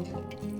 음.